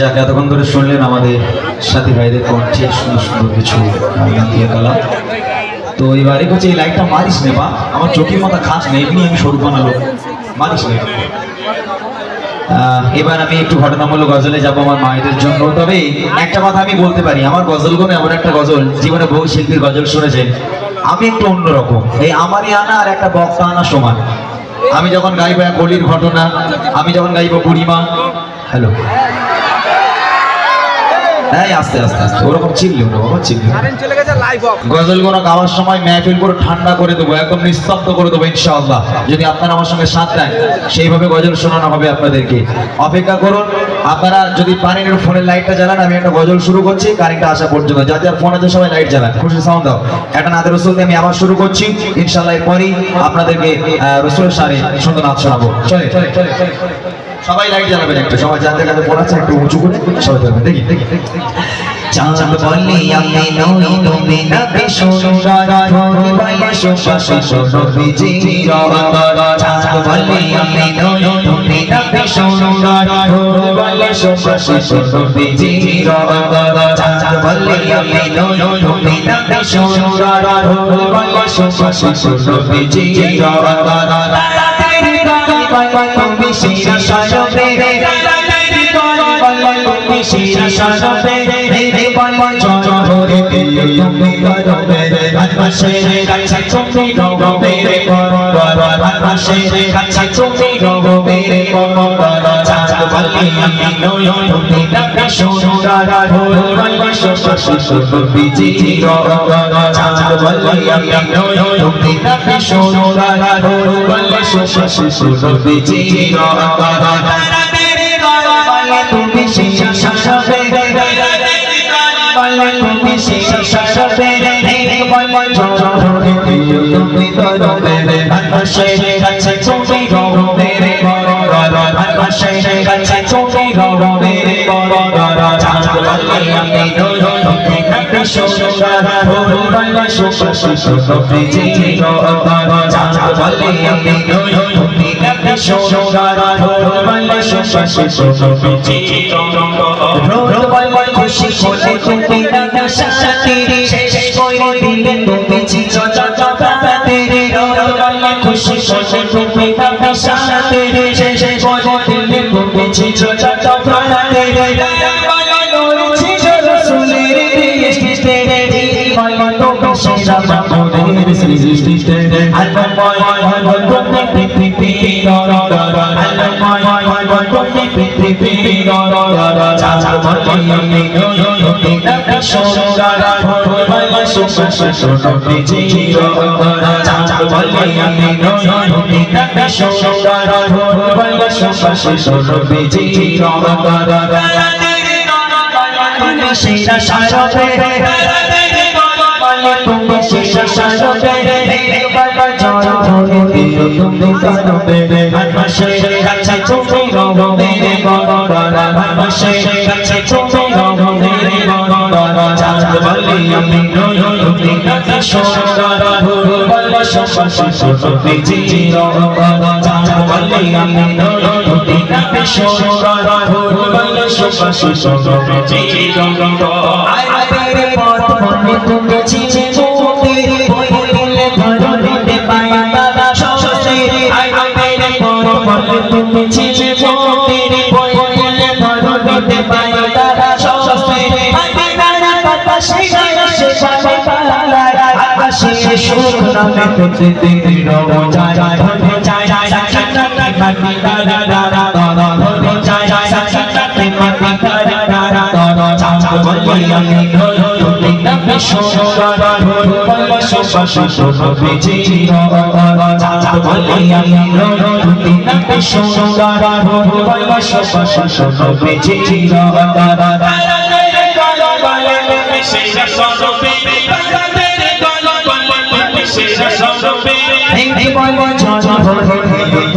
যাক, এতক্ষণ ধরে শুনলেন আমাদের সাথী ভাইদের কণ্ঠে সুন্দর সুন্দর কিছু তো এবারে হচ্ছে এই লাইটটা মারিস নে, বা। আমার চোখের মাথা খাস নেই, এমনি আমি সরু বানালো। মারিস নে। এবার আমি একটু ঘটনামূলক গজলে যাব আমার মায়েদের জন্য। তবে একটা কথা আমি বলতে পারি, আমার গজলগুলো এমন একটা গজল, জীবনে বহু শিল্পীর গজল শুনেছেন। আমি একটু অন্যরকম, এই আমারই আনা আর একটা বক্তা আনা সমান। আমি যখন গাইবো এক গলির ঘটনা, আমি যখন গাইবো বুড়িমা, হ্যালো। হ্যাঁ আস্তে আস্তে আস্তে। ওরকম চিল্লি ওটা বাবা চিল্লি। চলে গেছে লাইভ অফ গজলগুলো গাওয়ার সময় মেহফিল ঠান্ডা করে দেবো একদম নিস্তব্ধ করে দেবো ইনশাআল্লাহ। যদি আপনারা আমার সঙ্গে সাথ দেন সেইভাবে গজল শোনানো হবে আপনাদেরকে। অপেক্ষা করুন আপনারা যদি পারেন ফোনের লাইটটা জ্বালান আমি একটা গজল শুরু করছি কারেন্টটা আসা পর্যন্ত। যার যার ফোন আছে সবাই লাইট জ্বালান। খুশি সাউন্ড দাও। একটা নাদের রসুল দিয়ে আমি আবার শুরু করছি। ইনশাআল্লাহ এরপরই আপনাদেরকে রসুলের সারে সুন্দর নাচ শোনাবো। চলে চলে চলে চলে। সবাই লাইট জ্বালাবেন একটু। সবাই যাদের কাছে ফোন আছে, একটু উঁচু করে সবাই জ্বালাবেন। দেখি দেখি চাঁদ বলে আমি নই, তুমি নবী সুন্দর বলে সুপাশে নবীজি চাঁদ বলে আমি নই, তুমি নবী সুন্দর বলে সুপাশে নবীজি চাঁদ বলে আমি নই, তুমি নবী সুন্দর বলে সুপাশে নবীজি শিরা সাজবে তুমি শিরা সাজবে রে। বল চরে তুমি করবে ভাষে কাছে তুমি গবে রে। ভাষে কাছে তুমি গবে রে। চাঁদ বলি নই তুমি। সুশি বিজি রব চাঁদ বলি আমি নই তুমি ডাকে সুন্দর বল সুশি বিজি রব তুমি শিশা শাসবে তুমি শিশা শাসবে তুমি করবে বলে সুশি জি চাঁদ বলে আমি নই তুমি নাকি সুন্দর বলে সুশি জি রোদ বল খুশি বলে তুমি নাকি শান্তি শেষ করে দিলে তুমি চিচো চাচাতে রোদ বল খুশি বলে তুমি নাকি শান্তি শেষ করে দিলে তুমি চিচো চাচাতে সেরা সারবে তুমি শেষা সারবে করবে ভাষে কাছে তুমি রবে রে গড়া ভাষে কাছে তুমি রবে রে গড়া চাঁদ বলি আমি নই তুমি কাছে সুন্দর বলে সুশি সুশি জি রবা চাঁদ বলি আমি নই তুমি কাছে সুন্দর বলে সুশি সুশি জি রবা আইরে পথ মনে তুমি চিচে আকাশে